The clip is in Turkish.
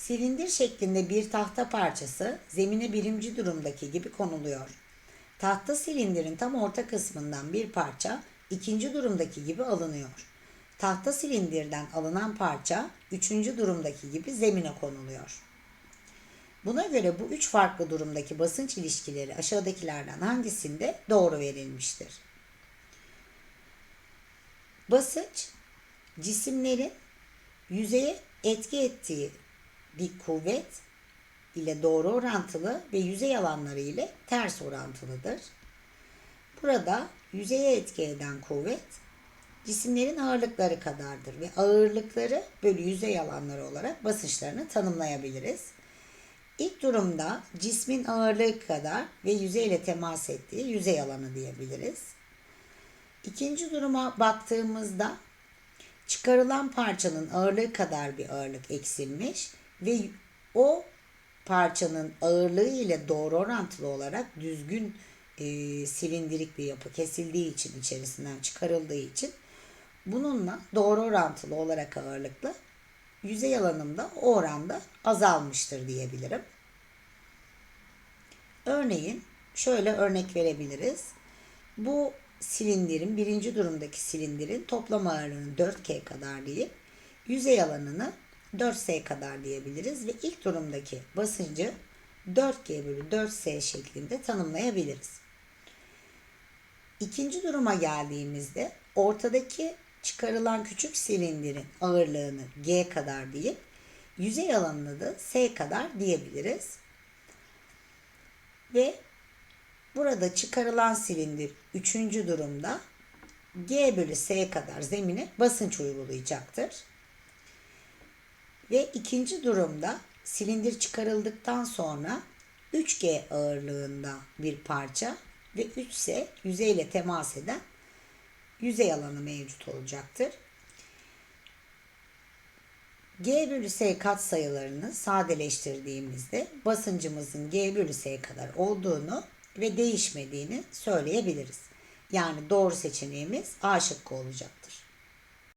Silindir şeklinde bir tahta parçası zemine birinci durumdaki gibi konuluyor. Tahta silindirin tam orta kısmından bir parça ikinci durumdaki gibi alınıyor. Tahta silindirden alınan parça üçüncü durumdaki gibi zemine konuluyor. Buna göre bu üç farklı durumdaki basınç ilişkileri aşağıdakilerden hangisinde doğru verilmiştir? Basınç, cisimlerin yüzeye etki ettiği bir kuvvet ile doğru orantılı ve yüzey alanları ile ters orantılıdır. Burada yüzeye etki eden kuvvet cisimlerin ağırlıkları kadardır ve ağırlıkları bölü yüzey alanları olarak basınçlarını tanımlayabiliriz. İlk durumda cismin ağırlığı kadar ve yüzeyle temas ettiği yüzey alanı diyebiliriz. İkinci duruma baktığımızda çıkarılan parçanın ağırlığı kadar bir ağırlık eksilmiş ve o parçanın ağırlığı ile doğru orantılı olarak düzgün e, silindirik bir yapı kesildiği için içerisinden çıkarıldığı için bununla doğru orantılı olarak ağırlıkla yüzey alanımda o oranda azalmıştır diyebilirim. Örneğin şöyle örnek verebiliriz. Bu silindirin birinci durumdaki silindirin toplam ağırlığını 4K kadar deyip yüzey alanını 4S kadar diyebiliriz ve ilk durumdaki basıncı 4G bölü 4S şeklinde tanımlayabiliriz. İkinci duruma geldiğimizde ortadaki çıkarılan küçük silindirin ağırlığını G kadar deyip yüzey alanını da S kadar diyebiliriz. Ve burada çıkarılan silindir üçüncü durumda G bölü S kadar zemine basınç uygulayacaktır. Ve ikinci durumda silindir çıkarıldıktan sonra 3G ağırlığında bir parça ve 3 ise yüzeyle temas eden yüzey alanı mevcut olacaktır. G bölü S katsayılarını sadeleştirdiğimizde basıncımızın G bölü S kadar olduğunu ve değişmediğini söyleyebiliriz. Yani doğru seçeneğimiz A şıkkı olacaktır.